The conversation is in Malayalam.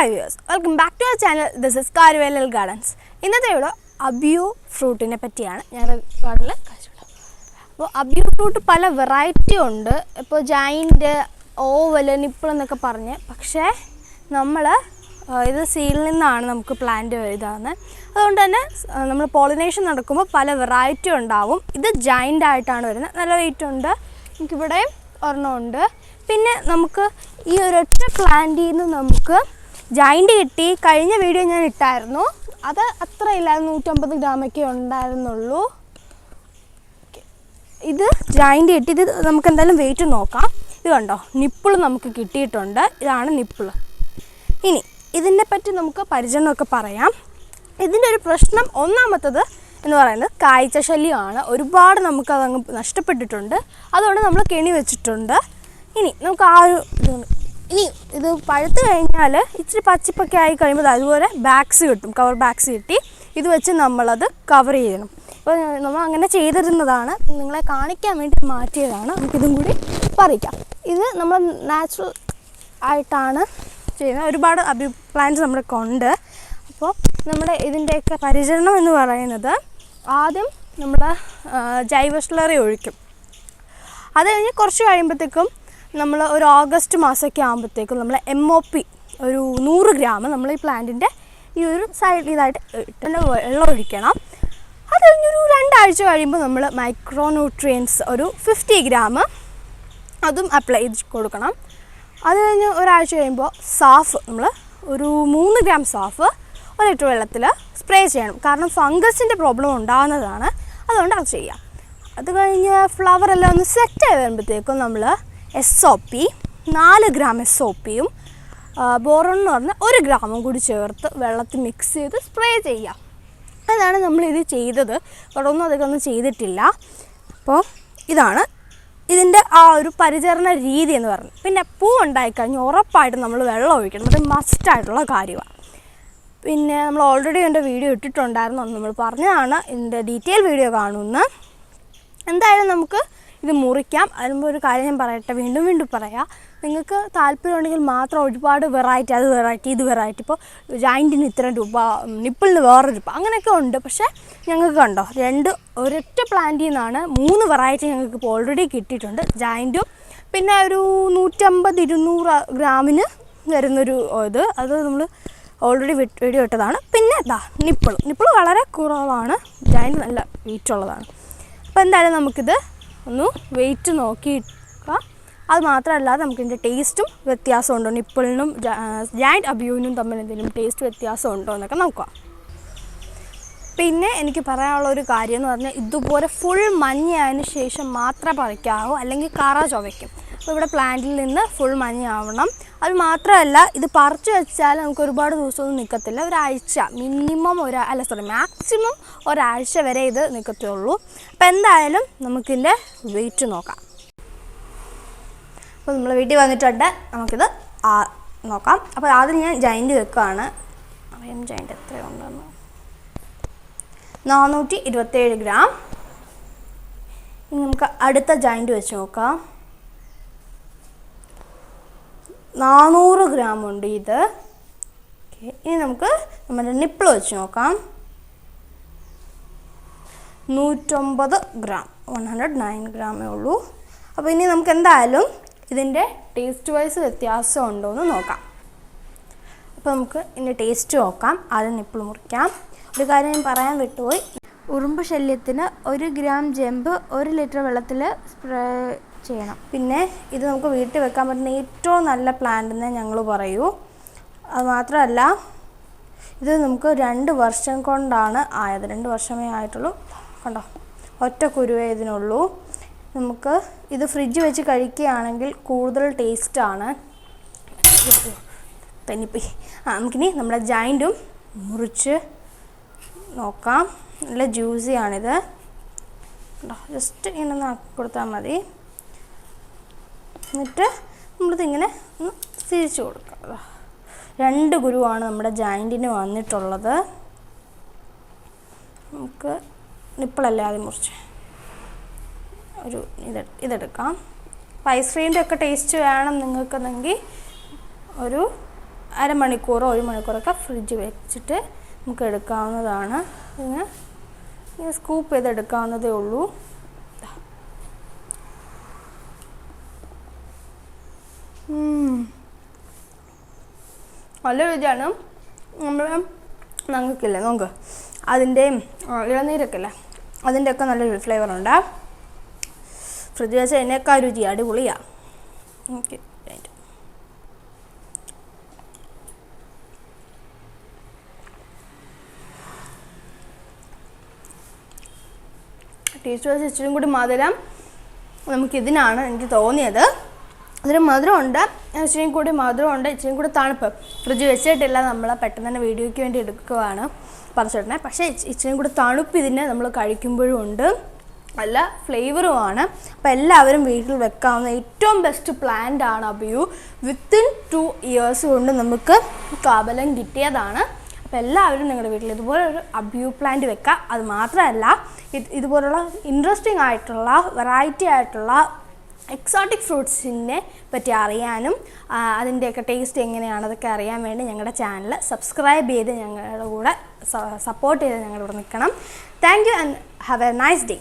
Hi views welcome back to our channel this is കാരുവേലൽ gardens ഇന്നത്തെ ഇവിടെ അബ്യൂ ഫ്രൂട്ടിനെ പറ്റിയാണ് ഞങ്ങളുടെ ഗാർഡനിൽ കഴിച്ചിട്ടുള്ളത് അപ്പോൾ അബ്യൂ ഫ്രൂട്ട് പല വെറൈറ്റി ഉണ്ട്. ഇപ്പോൾ ജൈന്റ് ഓവൽ നിപ്പിൾ എന്നൊക്കെ പറഞ്ഞ്. പക്ഷേ നമ്മൾ ഇത് സീലിൽ നിന്നാണ് നമുക്ക് പ്ലാന്റ് ഇതാകുന്നത് അതുകൊണ്ട് തന്നെ നമ്മൾ പോളിനേഷൻ നടക്കുമ്പോൾ പല വെറൈറ്റി ഉണ്ടാവും. ഇത് ജൈന്റ് ആയിട്ടാണ് വരുന്നത്. നല്ല വെയിറ്റ് ഉണ്ട്. എനിക്കിവിടെയും ഒരെണ്ണമുണ്ട് പിന്നെ നമുക്ക് ഈ ഒരൊറ്റ പ്ലാന്റിൽ നിന്ന് നമുക്ക് ജൈന്റ് കിട്ടി. കഴിഞ്ഞ വീഡിയോ ഞാൻ ഇട്ടായിരുന്നു. അത് അത്ര ഇല്ലായിരുന്നു. നൂറ്റമ്പത് ഗ്രാമൊക്കെ ഉണ്ടായിരുന്നുള്ളൂ. ഇത് ജൈന്റ് കിട്ടി. ഇത് നമുക്ക് എന്തായാലും വെയിറ്റ് നോക്കാം. ഇത് കണ്ടോ? നിപ്പിൾ നമുക്ക് കിട്ടിയിട്ടുണ്ട്. ഇതാണ് നിപ്പിൾ ഇനി ഇതിനെ പറ്റി നമുക്ക് പരിചരണമൊക്കെ പറയാം. ഇതിന്റെ ഒരു പ്രശ്നം ഒന്നാമത്തത് എന്ന് പറയുന്നത് കാഴ്ച ശല്യമാണ്. ഒരുപാട് നമുക്ക് അതങ്ങ് നഷ്ടപ്പെട്ടിട്ടുണ്ട്. അതുകൊണ്ട് നമ്മൾ കെണി വെച്ചിട്ടുണ്ട്. ഇനി നമുക്ക് ആ ഒരു ഇത് ഇനി ഇത് പഴുത്ത് കഴിഞ്ഞാൽ ഇച്ചിരി പച്ചപ്പൊക്കെ ആയി കഴിയുമ്പോൾ അതുപോലെ ബാഗ്സ് കിട്ടും. കവർ ബാഗ്സ് കിട്ടി. ഇത് വെച്ച് നമ്മളത് കവർ ചെയ്യണം. അപ്പോൾ നമ്മൾ അങ്ങനെ ചെയ്തിരുന്നതാണ്. നിങ്ങളെ കാണിക്കാൻ വേണ്ടി മാറ്റിയതാണ്. നമുക്കിതും കൂടി പറിക്കാം. ഇത് നമ്മൾ നാച്ചുറൽ ആയിട്ടാണ് ചെയ്യുന്നത്. ഒരുപാട് അഭി പ്ലാന്റ്സ് നമ്മുടെ ഉണ്ട് അപ്പോൾ നമ്മുടെ ഇതിന്റെയൊക്കെ പരിചരണം എന്ന് പറയുന്നത് ആദ്യം നമ്മൾ ജൈവ ഒഴിക്കും. അത് കഴിഞ്ഞ് കുറച്ച് കഴിയുമ്പോഴത്തേക്കും നമ്മൾ ഒരു ഓഗസ്റ്റ് മാസമൊക്കെ ആകുമ്പോഴത്തേക്കും നമ്മൾ എം ഒ പി ഒരു നൂറ് ഗ്രാം നമ്മൾ ഈ പ്ലാന്റിന്റെ ഈ ഒരു സൈഡ് ഇതായിട്ട് ഇട്ട് വെള്ളം ഒഴിക്കണം. അത് കഴിഞ്ഞൊരു രണ്ടാഴ്ച കഴിയുമ്പോൾ നമ്മൾ മൈക്രോ ന്യൂട്രിയൻസ് ഒരു ഫിഫ്റ്റി ഗ്രാം അതും അപ്ലൈ ചെയ്ത് കൊടുക്കണം. അത് കഴിഞ്ഞ് ഒരാഴ്ച കഴിയുമ്പോൾ സാഫ് നമ്മൾ ഒരു മൂന്ന് ഗ്രാം സാഫ് ഒരു ലിറ്റർ വെള്ളത്തിൽ സ്പ്രേ ചെയ്യണം. കാരണം ഫംഗസിന്റെ പ്രോബ്ലം ഉണ്ടാകുന്നതാണ്. അതുകൊണ്ട് അത് ചെയ്യാം. അത് കഴിഞ്ഞ് ഫ്ലവർ എല്ലാം ഒന്ന് സെറ്റ് ആയി വരുമ്പോഴത്തേക്കും നമ്മൾ എസ് ഒ പി നാല് ഗ്രാം എസ് ഒ പിയും ബോറോൺ എന്ന് പറഞ്ഞാൽ ഒരു ഗ്രാമും കൂടി ചേർത്ത് വെള്ളത്തിൽ മിക്സ് ചെയ്ത് സ്പ്രേ ചെയ്യാം. അതാണ് നമ്മളിത് ചെയ്തത്. ഒന്നും അധികം ഒന്നും ചെയ്തിട്ടില്ല. അപ്പോൾ ഇതാണ് ഇതിന്റെ ആ ഒരു പരിചരണ രീതി എന്ന് പറയുന്നത് പിന്നെ പൂ ഉണ്ടായിക്കഴിഞ്ഞ് ഉറപ്പായിട്ടും നമ്മൾ വെള്ളം ഒഴിക്കണം. അത് മസ്റ്റായിട്ടുള്ള കാര്യമാണ് പിന്നെ നമ്മൾ ഓൾറെഡി എന്റെ വീഡിയോ ഇട്ടിട്ടുണ്ടായിരുന്നു. നമ്മൾ പറഞ്ഞതാണ്. ഇതിന്റെ ഡീറ്റെയിൽ വീഡിയോ കാണുമെന്ന് എന്തായാലും നമുക്ക് ഇത് മുറിക്കാം. അതിനുമ്പോൾ ഒരു കാര്യം ഞാൻ പറയട്ടെ. വീണ്ടും വീണ്ടും പറയാം. നിങ്ങൾക്ക് താല്പര്യമുണ്ടെങ്കിൽ മാത്രം ഒരുപാട് വെറൈറ്റി അത് വെറൈറ്റി ഇത് വെറൈറ്റി ഇപ്പോൾ ജോയിന്റിന് ഇത്ര രൂപ നിപ്പിളിന് വേറെ രൂപ അങ്ങനെയൊക്കെ ഉണ്ട്. പക്ഷേ ഞങ്ങൾക്ക് കണ്ടോ രണ്ട് ഒരൊറ്റ പ്ലാന്റിൽ നിന്നാണ് മൂന്ന് വെറൈറ്റി ഞങ്ങൾക്ക് ഇപ്പോൾ ഓൾറെഡി കിട്ടിയിട്ടുണ്ട്. ജോയിന്റും പിന്നെ ഒരു നൂറ്റമ്പത് ഇരുന്നൂറ് ഗ്രാമിന് വരുന്നൊരു ഇത്. അത് നമ്മൾ ഓൾറെഡി വീഡിയോ ഇട്ടതാണ് പിന്നെ ഇതാ നിപ്പിൾ നിപ്പിൾ വളരെ കുറവാണ്. ജോയിന്റ് നല്ല വീറ്റുള്ളതാണ് അപ്പോൾ എന്തായാലും നമുക്കിത് ഒന്ന് വെയിറ്റ് നോക്കിയിട്ട് അത് മാത്രമല്ലാതെ നമുക്ക് ഇതിന്റെ ടേസ്റ്റും വ്യത്യാസമുണ്ടോ. നിപ്പിളിനും ജാൻഡ് അബ്യൂവിനും തമ്മിൽ എന്തെങ്കിലും ടേസ്റ്റ് വ്യത്യാസം ഉണ്ടോ എന്നൊക്കെ നോക്കാം. പിന്നെ എനിക്ക് പറയാനുള്ള ഒരു കാര്യം എന്ന് പറഞ്ഞാൽ ഇതുപോലെ ഫുൾ മഞ്ഞയതിന് ശേഷം മാത്രമേ പറിക്കാവൂ അല്ലെങ്കിൽ കറ ചുവയ്ക്കും. അപ്പോൾ ഇവിടെ പ്ലാന്റിൽ നിന്ന് ഫുൾ മഞ്ഞയാവണം. അത് മാത്രമല്ല ഇത് പറിച്ച് വെച്ചാൽ നമുക്ക് ഒരുപാട് ദിവസമൊന്നും നിൽക്കത്തില്ല ഒരാഴ്ച മിനിമം ഒരാ അല്ല സോറി മാക്സിമം ഒരാഴ്ച വരെ ഇത് നിൽക്കത്തുള്ളൂ അപ്പോൾ എന്തായാലും നമുക്കിതിന്റെ വെയിറ്റ് നോക്കാം. അപ്പോൾ നമ്മൾ വീട്ടിൽ വന്നിട്ടുണ്ട്. നമുക്കിത് നോക്കാം. അപ്പോൾ ആദ്യം ഞാൻ ജൈന്റ് വെക്കുകയാണ് അറിയാം ജൈന്റ് എത്രയുണ്ടെന്ന്? നാനൂറ്റി ഇരുപത്തേഴ് ഗ്രാം. ഇനി നമുക്ക് അടുത്ത ജോയിന്റ് വെച്ച് നോക്കാം. നാനൂറ് ഗ്രാം ഉണ്ട് ഇത്. ഇനി നമുക്ക് നമ്മുടെ നിപ്പിൾ വെച്ച് നോക്കാം. നൂറ്റൊമ്പത് ഗ്രാം വൺ ഹൺഡ്രഡ് നയൻ ഗ്രാമേ ഉള്ളൂ. അപ്പോൾ ഇനി നമുക്ക് എന്തായാലും ഇതിന്റെ ടേസ്റ്റ് വൈസ് വ്യത്യാസം ഉണ്ടോ എന്ന് നോക്കാം. അപ്പോൾ നമുക്ക് ഇതിന്റെ ടേസ്റ്റ് നോക്കാം. ആദ്യം നിപ്പിൾ മുറിക്കാം. ഒരു കാര്യം ഞാൻ പറയാൻ വിട്ടുപോയി. ഉറുമ്പ് ശല്യത്തിന് ഒരു ഗ്രാം ജമ്പ് ഒരു ലിറ്റർ വെള്ളത്തിൽ സ്പ്രേ ചെയ്യണം. പിന്നെ ഇത് നമുക്ക് വീട്ടിൽ വെക്കാൻ പറ്റുന്ന ഏറ്റവും നല്ല പ്ലാന്റ് എന്നേ ഞങ്ങൾ പറയൂ. അത് മാത്രമല്ല ഇത് നമുക്ക് രണ്ട് വർഷം കൊണ്ടാണ് ആയത്. രണ്ട് വർഷമേ ആയിട്ടുള്ളൂ. കണ്ടോ? ഒറ്റ കുരുവേ ഇതിനുള്ളൂ. നമുക്ക് ഇത് ഫ്രിഡ്ജ് വെച്ച് കഴിക്കുകയാണെങ്കിൽ കൂടുതൽ ടേസ്റ്റാണ് തന്നിപ്പോയി ആ നമുക്കിനി നമ്മുടെ ജോയിന്റും മുറിച്ച് നോക്കാം. നല്ല ജ്യൂസിയാണിത് ജസ്റ്റ് ഇങ്ങനെ ഒന്ന് ആക്കി കൊടുത്താൽ മതി. എന്നിട്ട് നമ്മളിതിങ്ങനെ ഒന്ന് തിരിച്ചു കൊടുക്കുക രണ്ട് ഗുരുവാണ് നമ്മുടെ ജോയിന്റിന് വന്നിട്ടുള്ളത്. നമുക്ക് നിപ്പിളല്ലേ ആദ്യം മുറിച്ച്? ഒരു ഇത് ഇതെടുക്കാം. ഐസ്ക്രീമിന്റെ ഒക്കെ ടേസ്റ്റ് വേണം നിങ്ങൾക്കെന്നെങ്കിൽ ഒരു അരമണിക്കൂറോ ഒരു മണിക്കൂറൊക്കെ ഫ്രിഡ്ജ് വെച്ചിട്ട് നമുക്ക് എടുക്കാവുന്നതാണ് ഇതിന് ഇങ്ങനെ സ്കൂപ്പ് ചെയ്തെടുക്കാവുന്നതേ ഉള്ളൂ. ഉം. നല്ല രുചിയാണ്. നമ്മൾ ഞങ്ങൾക്കില്ലേ നോക്ക്. അതിന്റെയും ഇളനീരൊക്കെ അല്ലേ അതിന്റെ ഒക്കെ ഫ്ലേവർ ഉണ്ട്. ഫ്രിഡ്ജ് വെച്ചാൽ അതിനേക്കാൾ രുചി അടിപൊളിയാണ് ഓക്കെ വെച്ച് ഇച്ചിരി കൂടി മധുരം നമുക്കിതിനാണ് എനിക്ക് തോന്നിയത്. അതിന് മധുരമുണ്ട്. ഇച്ചിരി കൂടി മധുരമുണ്ട്. ഇച്ചിരി കൂടി തണുപ്പ്. ഫ്രിഡ്ജ് വെച്ചിട്ടില്ല. നമ്മൾ പെട്ടെന്ന് തന്നെ വീഡിയോയ്ക്ക് വേണ്ടി എടുക്കുകയാണ് പറിച്ചിടണേ പക്ഷേ ഇച്ചി- ഇച്ചിരി കൂടി തണുപ്പ് ഇതിന് നമ്മൾ കഴിക്കുമ്പോഴും ഉണ്ട്. നല്ല ഫ്ലേവറുമാണ് അപ്പോൾ എല്ലാവരും വീട്ടിൽ വെക്കാവുന്ന ഏറ്റവും ബെസ്റ്റ് പ്ലാന്റ് ആണ് അബിയു. വിത്തിൻ ടു ഇയേഴ്സ് കൊണ്ട് നമുക്ക് കാബലം കിട്ടിയതാണ്. അപ്പോൾ എല്ലാവരും നിങ്ങളുടെ വീട്ടിൽ ഇതുപോലെ ഒരു അബ്യൂ പ്ലാന്റ് വെക്കുക അത് മാത്രമല്ല ഇത് ഇതുപോലുള്ള ഇൻട്രസ്റ്റിംഗ് ആയിട്ടുള്ള വെറൈറ്റി ആയിട്ടുള്ള എക്സോട്ടിക് ഫ്രൂട്ട്സിനെ പറ്റി അറിയാനും അതിന്റെയൊക്കെ ടേസ്റ്റ് എങ്ങനെയാണ് അതൊക്കെ അറിയാൻ വേണ്ടി ഞങ്ങളുടെ ചാനൽ സബ്സ്ക്രൈബ് ചെയ്ത് ഞങ്ങളുടെ കൂടെ സപ്പോർട്ട് ചെയ്ത് ഞങ്ങളുടെ കൂടെ നിൽക്കണം. Thank you and have a nice day